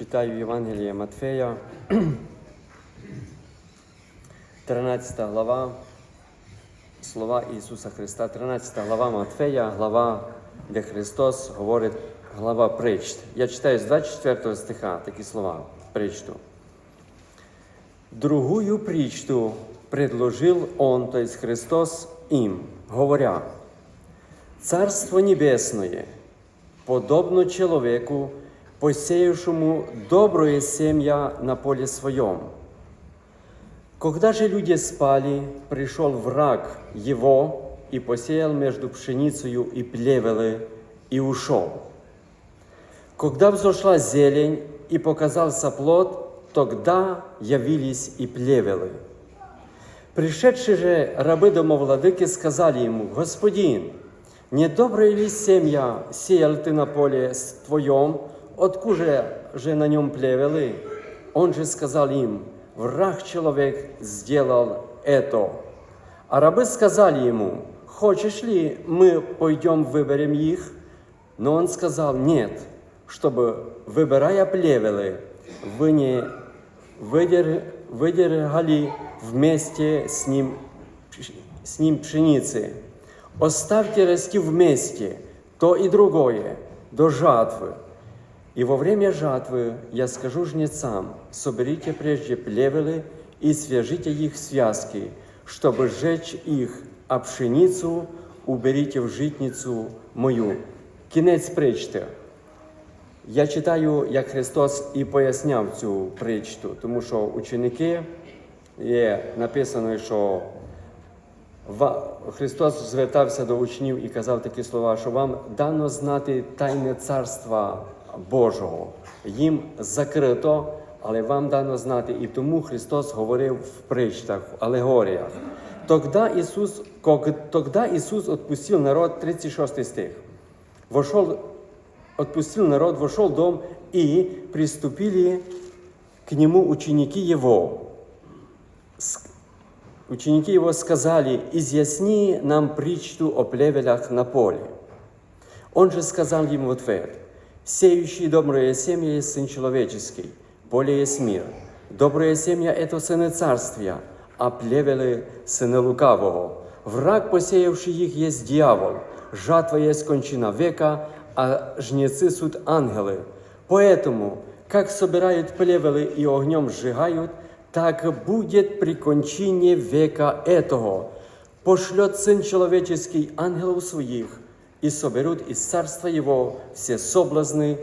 Читаю Євангеліє Матфея, 13 глава, слова Ісуса Христа, 13 глава Матфея, глава, де Христос говорить, глава притч. Я читаю з 24 стиха такі слова, притчу. Другую притчу предложил Он, то есть Христос, им, говоря, Царство Небесное подобно человеку, посеявшему доброе семя на поле своем. Когда же люди спали, пришел враг его и посеял между пшеницею и плевелы, и ушел. Когда взошла зелень и показался плод, тогда явились и плевелы. Пришедшие же рабы домовладыки сказали ему, «Господин, не доброе ли семя сеял ты на поле с твоем, откуда же на нем плевелы?» Он же сказал им, «Враг человек сделал это». А рабы сказали ему, «Хочешь ли мы пойдем выберем их?» Но он сказал, «Нет, чтобы, выбирая плевелы, вы не выдер- выдергали вместе с ним, с ним пшеницы. Оставьте расти вместе то и другое до жатвы. И во время жатвы я скажу жнецам, соберите прежде плевелы и свяжите их в связки, чтобы сжечь их, а пшеницу уберите в житницу мою. Кінець причти. Я читаю, як Христос і поясняв цю притчу, тому що ученики є написано, що ва- Христос звертався до учнів і казав такі слова, що вам дано знати тайне царства Божого. Їм закрито, але вам дано знати. І тому Христос говорив в притчах, в алегоріях. Тогда Ісус, тогда Ісус отпустив народ, 36 стих. Вошел отпустил народ, вошел в дом, и приступили к нему ученики его. Ученики его сказали, изъясни нам притчу о плевелях на поле. Он же сказал им в ответ, сеющий доброе семя есть Сын Человеческий, поле есть мир. Доброе семя – это сыны Царствия, а плевелы – сыны Лукавого. Враг, посеявший их, есть дьявол. Жатва есть кончина века, а жнецы – суд ангелы. Поэтому, как собирают плевелы и огнем сжигают, так будет при кончине века этого. Пошлет Сын Человеческий ангелов своих, и соберут из царства Его все соблазны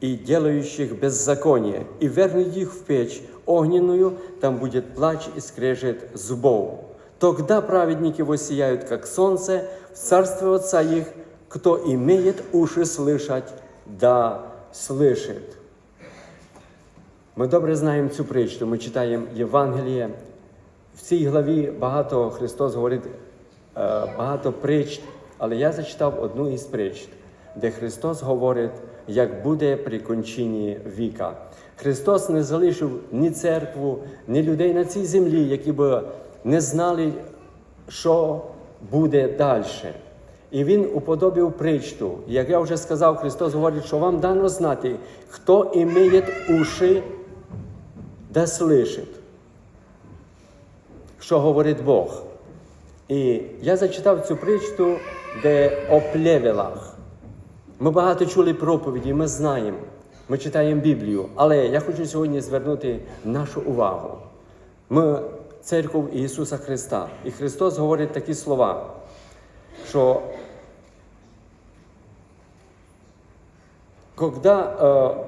и делающих беззаконие, и вернут их в печь огненную, там будет плач и скрежет зубов. Тогда праведники воссияют, как солнце, в царстве Отца их, кто имеет уши слышать, да слышит. Ми добре знаємо цю притчу, ми читаємо Євангеліє. В цій главі багато Христос говорить е, багато притч, але я зачитав одну із притч, де Христос говорить, як буде при кончині віка. Христос не залишив ні церкву, ні людей на цій землі, які б не знали, що буде далі. І він уподобив притчу. Як я вже сказав, Христос говорить, що вам дано знати, хто імеє уші, да слышить, що говорить Бог. І я зачитав цю притчу, де о плевелах. Ми багато чули проповіді, ми знаємо, ми читаємо Біблію, але я хочу сьогодні звернути нашу увагу. Ми церков Ісуса Христа. І Христос говорить такі слова, що когда э,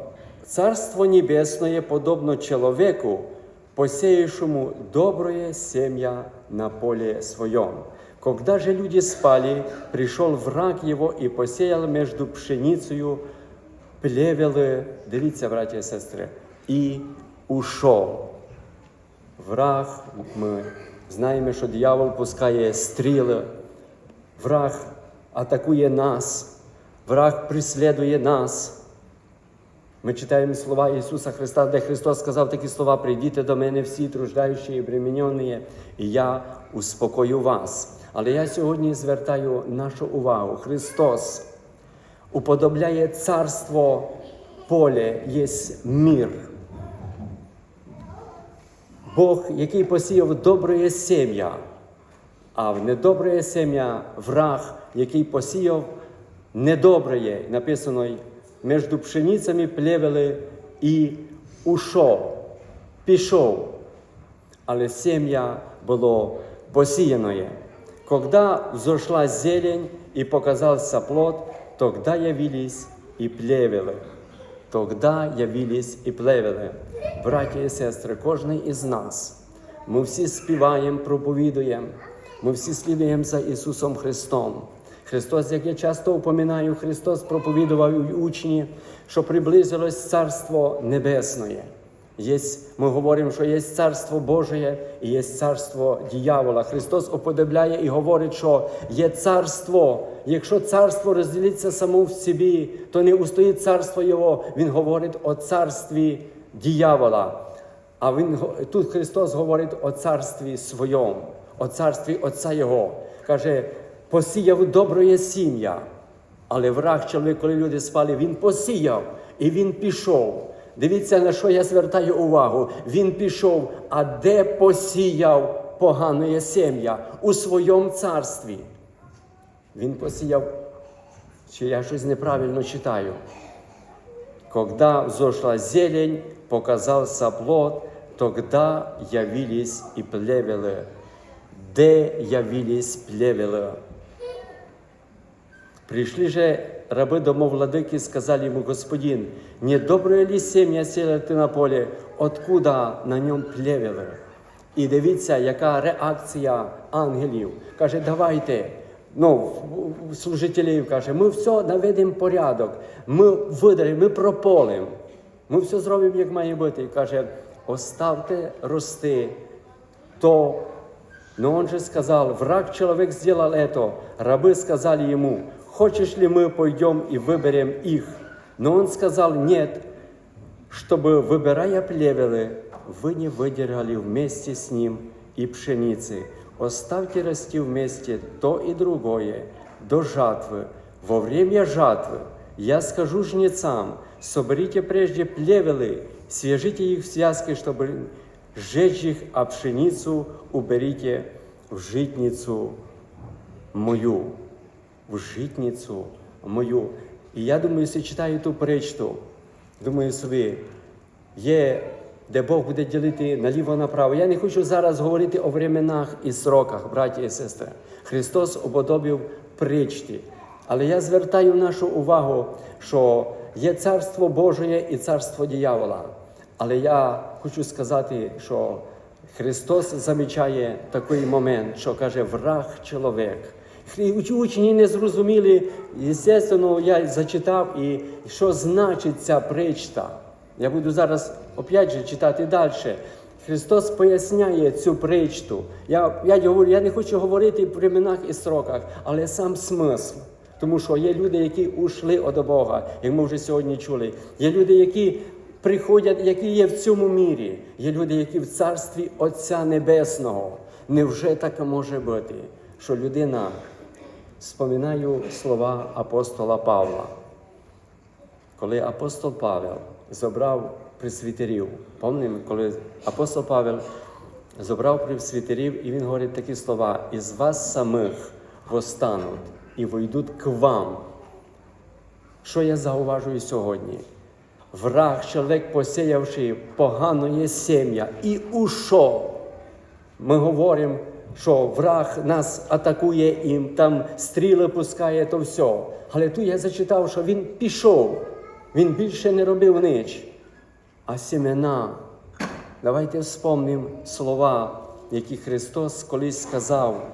Царство Небесное подобно человеку, посеявшему доброе семя на поле своем. Когда же люди спали, пришел враг его и посеял между пшеницею плевели, дивіться, браті і сестри, і ушов. Враг, ми знаємо, що диявол пускає стріли, враг атакує нас, враг преслідує нас. Ми читаємо слова Ісуса Христа, де Христос сказав такі слова: прийдіть до мене всі труждаючі і бремінені, і я успокою вас. Але я сьогодні звертаю нашу увагу. Христос уподобляє царство полі є мир. Бог, який посіяв добре сім'я, а в недобре сім'я враг, який посіяв недобре, написано, між пшеницями плевели і ушов, пішов. Але сім'я було посіяне. Когда взошла зелень и показался плод, тогда явились и плевели. Тогда явились і плевели. Браті і сестри, кожен із нас. Ми всі співаємо, проповідуємо, ми всі слідуємо за Ісусом Христом. Христос, як я часто упоминаю, Христос проповідував учні, що приблизилось Царство Небесне. Ми говоримо, що є царство Боже і є царство диявола. Христос оподобляє і говорить, що є царство. Якщо царство розділиться само в собі, то не устоїть царство Його. Він говорить о царстві диявола. А він, тут Христос говорить о царстві своєму, о царстві Отця Його. Каже, посіяв доброє сім'я. Але враг чоловік, коли люди спали, він посіяв і він пішов. Дивіться, на що я звертаю увагу. Він пішов, а де посіяв погане сім'я у своєму царстві. Він посіяв, чи я щось неправильно читаю. Когда взошла зелень, показался плод, тогда явились и плевелы. Де явились плевелы? Пришли же рабы домовладыки и сказали ему, господин, не доброе ли семя сіла ти на полі, откуда на ньому плевели? І дивіться, яка реакція ангелів. Каже, давайте, ну, в- в- служителів каже, ми все наведемо порядок, ми видаримо, ми прополимо, ми все зробимо, як має бути. І каже, оставте рости то но он же сказал, враг человек сделал это. Рабы сказали ему, хочешь ли мы пойдем и выберем их? Но он сказал, нет, чтобы, выбирая плевелы, вы не выдержали вместе с ним и пшеницы. Оставьте расти вместе то и другое до жатвы. Во время жатвы я скажу жнецам, соберите прежде плевелы, свяжите их в связки, чтобы сжечь их, а пшеницу уберите в житницу мою. В житницю мою. І я думаю, якщо читаю ту притчу, думаю собі, є, де Бог буде ділити наліво направо. Я не хочу зараз говорити о временах і сроках, браті і сестри. Христос уподобив притчі. Але я звертаю нашу увагу, що є царство Боже і царство диявола. Але я хочу сказати, що Христос замічає такий момент, що каже враг чоловік. Учні не зрозуміли, естественно, я зачитав, і що значить ця притча. Я буду зараз опять же читати далі. Христос поясняє цю притчу. Я, я, говорю, я не хочу говорити в временах і сроках, але сам смисл. Тому що є люди, які ушли від Бога, як ми вже сьогодні чули. Є люди, які приходять, які є в цьому мірі. Є люди, які в царстві Отця Небесного. Невже таке може бути, що людина, споминаю слова апостола Павла. Коли апостол Павел забрав присвітерів, пам'ятаємо, коли апостол Павел забрав присвітерів, і він говорить такі слова: із вас самих восстануть і вийдуть к вам. Що я зауважую сьогодні? Враг, чоловік, посіявши поганої сім'я і ушов. Ми говоримо, що враг нас атакує і там стріли пускає, то все. Але тут я зачитав, що він пішов, він більше не робив ніч. А сімена, давайте вспомнимо слова, які Христос колись сказав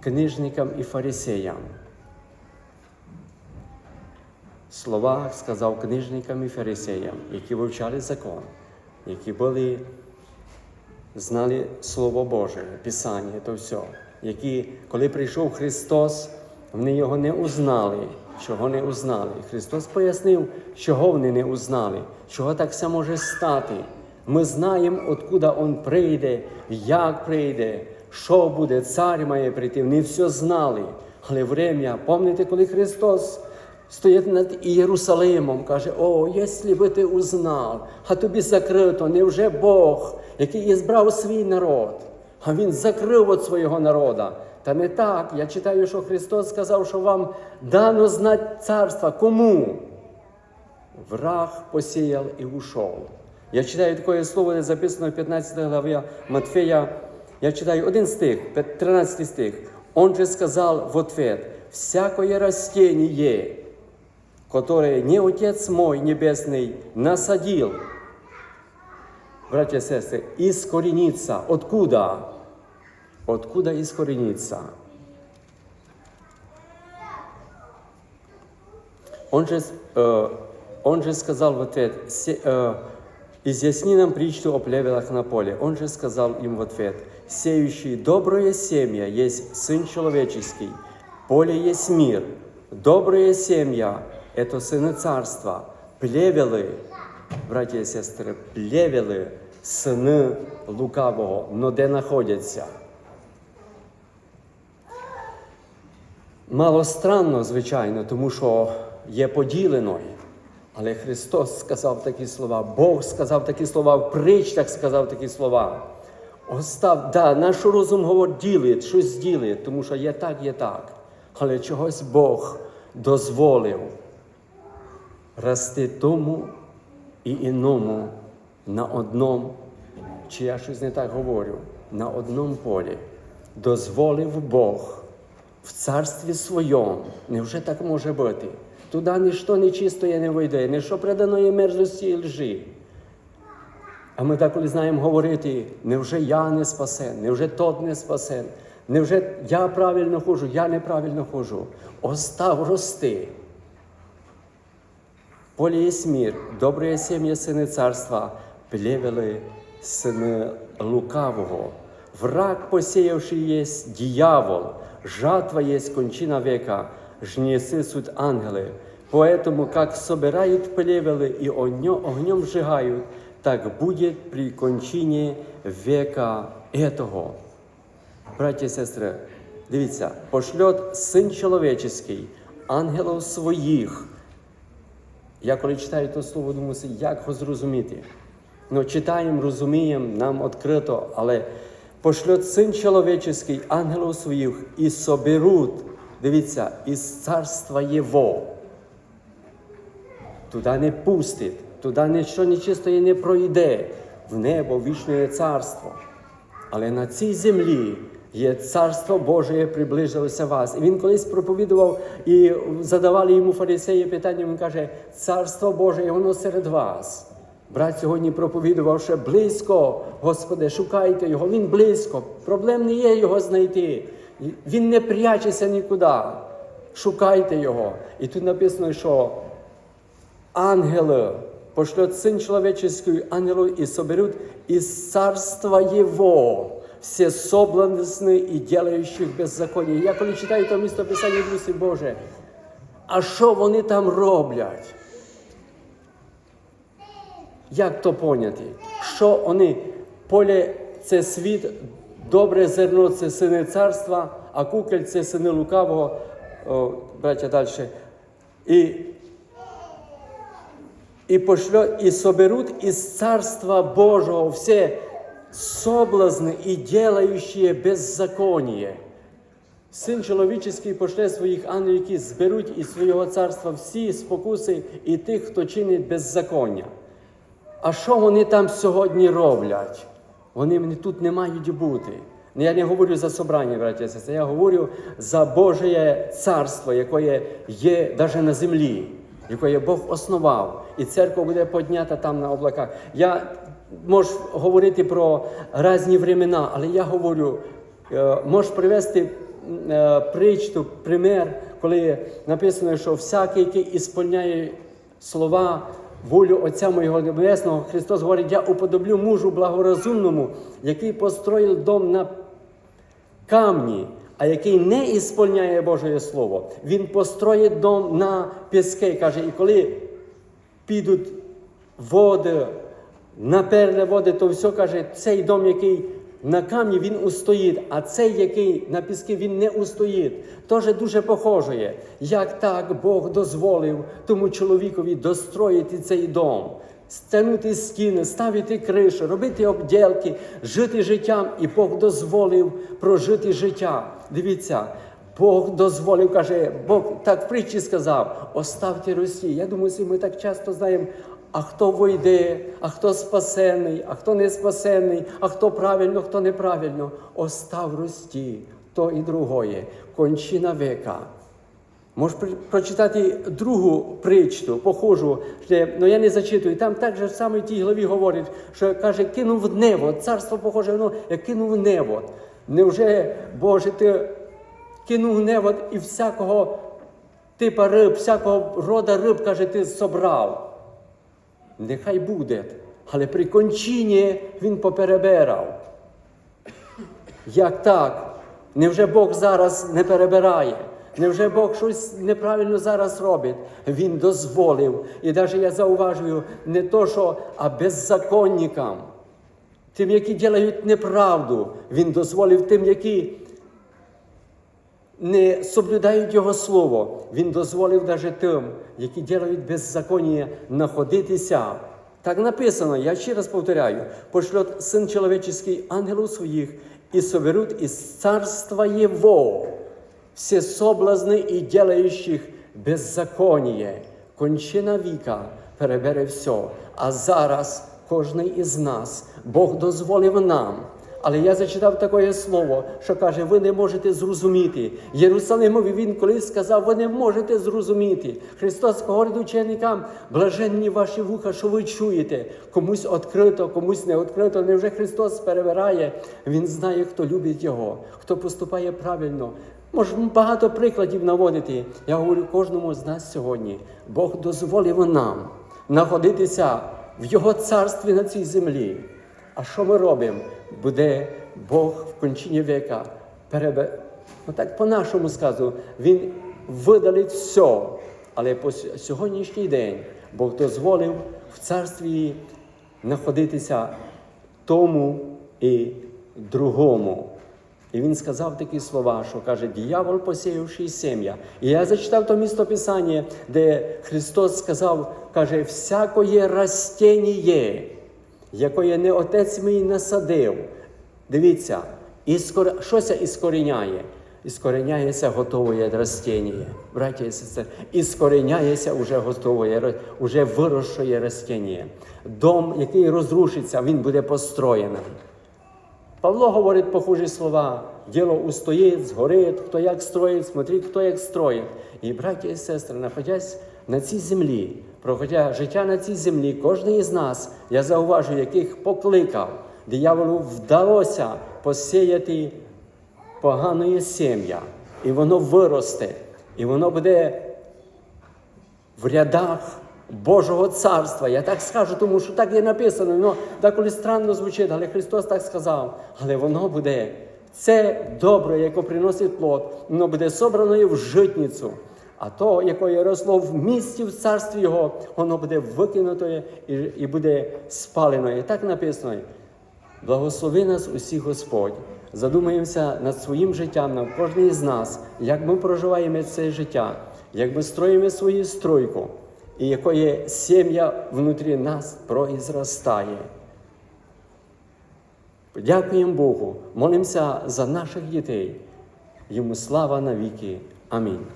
книжникам і фарисеям. Слова сказав книжникам і фарисеям, які вивчали закон, які були знали Слово Боже, Писання, то все, які, коли прийшов Христос, вони його не узнали. Чого не узнали? Христос пояснив, чого вони не узнали, чого так все може стати. Ми знаємо, откуда Він прийде, як прийде, що буде, цар має прийти. Вони все знали. Але время, пам'ятаєте, коли Христос стоїть над Єрусалимом, каже, о, якщо би ти узнав, а тобі закрито, невже Бог, який і збрав свій народ, а Він закрив від свого народа. Та не так. Я читаю, що Христос сказав, що вам дано знати царство. Кому? Враг посіяв і ушов. Я читаю таке слово, де записано в 15 главі Матфея. Я читаю один стих, 13 стих. Он же сказал в ответ, всякое растение, которое не Отец мой Небесный насадил, братья и сестры, искоренится. Откуда? Откуда искоренится? Он же, э, он же сказал в ответ, «Се- э, изъясни нам притчу о плевелах на поле. Он же сказал им в ответ, сеющий доброе семя есть Сын Человеческий, поле есть мир, доброе семя – это сыны царства, плевелы, братья и сестры, плевелы – сыны лукавого, но де находяться? Мало странно, звичайно, тому що є поділеною. Але Христос сказав такі слова, Бог сказав такі слова, в притчах сказав такі слова. Остав, да, наш розум говорить, ділить, щось ділить, тому що є так, є так. Але чогось Бог дозволив рости тому і іному на одному, чи я щось не так говорю, на одному полі. Дозволив Бог в царстві своєму. Невже так може бути? Туди ніщо нечистое не вийде, ніщо преданої мерзості і лжи. А ми так коли знаємо говорити, невже я не спасен, невже тот не спасен, невже я правильно хожу, я неправильно хожу. Остав рости. Поле є мир, добре сім'я сини царства, плевели сини лукавого. Враг посеявший есть дьявол, жатва есть кончина века, жнецы суть ангелы. Поэтому, как собирают плевелы и огнем, огнем сжигают, так будет при кончині века этого. Браті і сестри, дивіться, пошлет Син Чоловічий, ангелів своїх. Я коли читаю то слово, думаю, як його зрозуміти. Ну, читаємо, розуміємо, нам відкрито, але пошлет Син Чоловічий, ангелів своїх, і соберуть, дивіться, із царства Його. Туди не пустить, туди нічого нечистої не пройде, в небо вічне царство. Але на цій землі є царство Боже приблизилося вас. І він колись проповідував і задавали йому фарисеї питання. Він каже: Царство Боже, і воно серед вас. Брат сьогодні проповідував, що близько, Господи, шукайте його, він близько. Проблем не є його знайти. Він не прячеться нікуди. Шукайте його. І тут написано, що ангелы, пошлет Сын Человеческий ангелов и соберут из царства Его все соблазны и делающих беззаконие. Я коли читаю то місто Писання, друзі Боже, а що вони там роблять? Як то поняти? Що вони, поле це світ, добре зерно це сини царства, а кукель це сини лукавого, О, браття далі. І и пошлет, и соберут из Царства Божьего все соблазны и делающие беззаконие. Син чоловічий пошле своїх ангелів, які зберуть із свого царства всі спокуси і тих, хто чинить беззаконня. А що вони там сьогодні роблять? Вони тут не мають бути. Я не говорю за собрання, браті і сестри, я говорю за Боже царство, яке є навіть на землі, яке Бог основав, і церква буде піднята там на облаках. Я можу говорити про різні времена, але я говорю, е, можу привести е, притчу, пример, коли написано, що всякий, який ісполняє слова волю Отця моєго Небесного, Христос говорить, я уподоблю мужу благорозумному, який построїв дом на камні, а який не ісполняє Боже Слово, він построїть дом на піски. Каже, і коли підуть води, наперли води, то все каже, цей дом, який на камні він устоїть, а цей, який на піски, він не устоїть. Теж дуже похоже, як так Бог дозволив тому чоловікові достроїти цей дом, стягнути стіни, ставити кришу, робити обділки, жити життям, і Бог дозволив прожити життя. Дивіться. Бог дозволив, каже, Бог так в притчі сказав: оставте Росію. Я думаю, що ми так часто знаємо, а хто войде, а хто спасений, а хто не спасений, а хто правильно, хто неправильно. Остав Рості, то і другое. Кончина века. Можеш прочитати другу притчу, похожу, де, ну я не зачитую. Там так же саме в тій главі говорить, що каже, кинув в небо. Царство похоже, воно як кинув в небо. Невже, Боже, ти кинув в небо і всякого типа риб, всякого рода риб, каже, ти собрав. Нехай буде. Але при кончині він поперебирав. Як так? Невже Бог зараз не перебирає? Невже Бог щось неправильно зараз робить? Він дозволив. І навіть я зауважую не то, що а беззаконникам, тим, які ділають неправду, він дозволив тим, які не соблюдають Його слово. Він дозволив навіть тим, які ділають беззаконня, знаходитися. Так написано, я ще раз повторяю, пошлет Син Человеческий ангелов своїх і соберуть із царства Его все соблазни і делающих беззаконие. Кончина віка перебере все. А зараз кожен із нас Бог дозволив нам. Але я зачитав таке слово, що каже, ви не можете зрозуміти. Єрусалимові він колись сказав, ви не можете зрозуміти. Христос говорить ученикам, блаженні ваші вуха, що ви чуєте. Комусь відкрито, комусь не відкрито. Невже Христос перебирає? Він знає, хто любить Його, хто поступає правильно. Можемо багато прикладів наводити. Я говорю кожному з нас сьогодні. Бог дозволив нам знаходитися в Його царстві на цій землі. А що ми робимо? Буде Бог в кончині віка перебе. Отак по-нашому сказу, Він видалить все. Але по сьогоднішній день Бог дозволив в царстві знаходитися тому і другому. І він сказав такі слова, що каже, дьявол посіявши сім'я. І я зачитав то місто Писання, де Христос сказав, каже, всякоє растіння, якое не отець мій насадив. Дивіться, іскор... що це іскоріняє? Іскореняється готове растіння. Браття і сестри, іскореняється уже готове, уже вирощує растіння. Дом, який розрушиться, він буде построєний. Павло говорить похожі слова. Діло устоїть, згорить, хто як строїть, смотрить, хто як строїть. І браття і сестри, знаходясь на цій землі, проходя життя на цій землі, кожен із нас, я зауважую, яких покликав, дияволу вдалося посіяти поганої сім'я, і воно виросте, і воно буде в рядах Божого царства. Я так скажу, тому що так є написано. Ну, деколи странно звучить, але Христос так сказав. Але воно буде. Це добре, яке приносить плод, воно буде собрано в житницю. А то, яке росло в місті в царстві Його, воно буде викинуто і, і буде спалено. І так написано. Благослови нас усіх Господь. Задумаємося над своїм життям, над кожним з нас, як ми проживаємо це життя, як ми строїмо свою стройку, і якої сім'я внутрі нас произростає. Дякуємо Богу, молимося за наших дітей. Йому слава навіки. Амінь.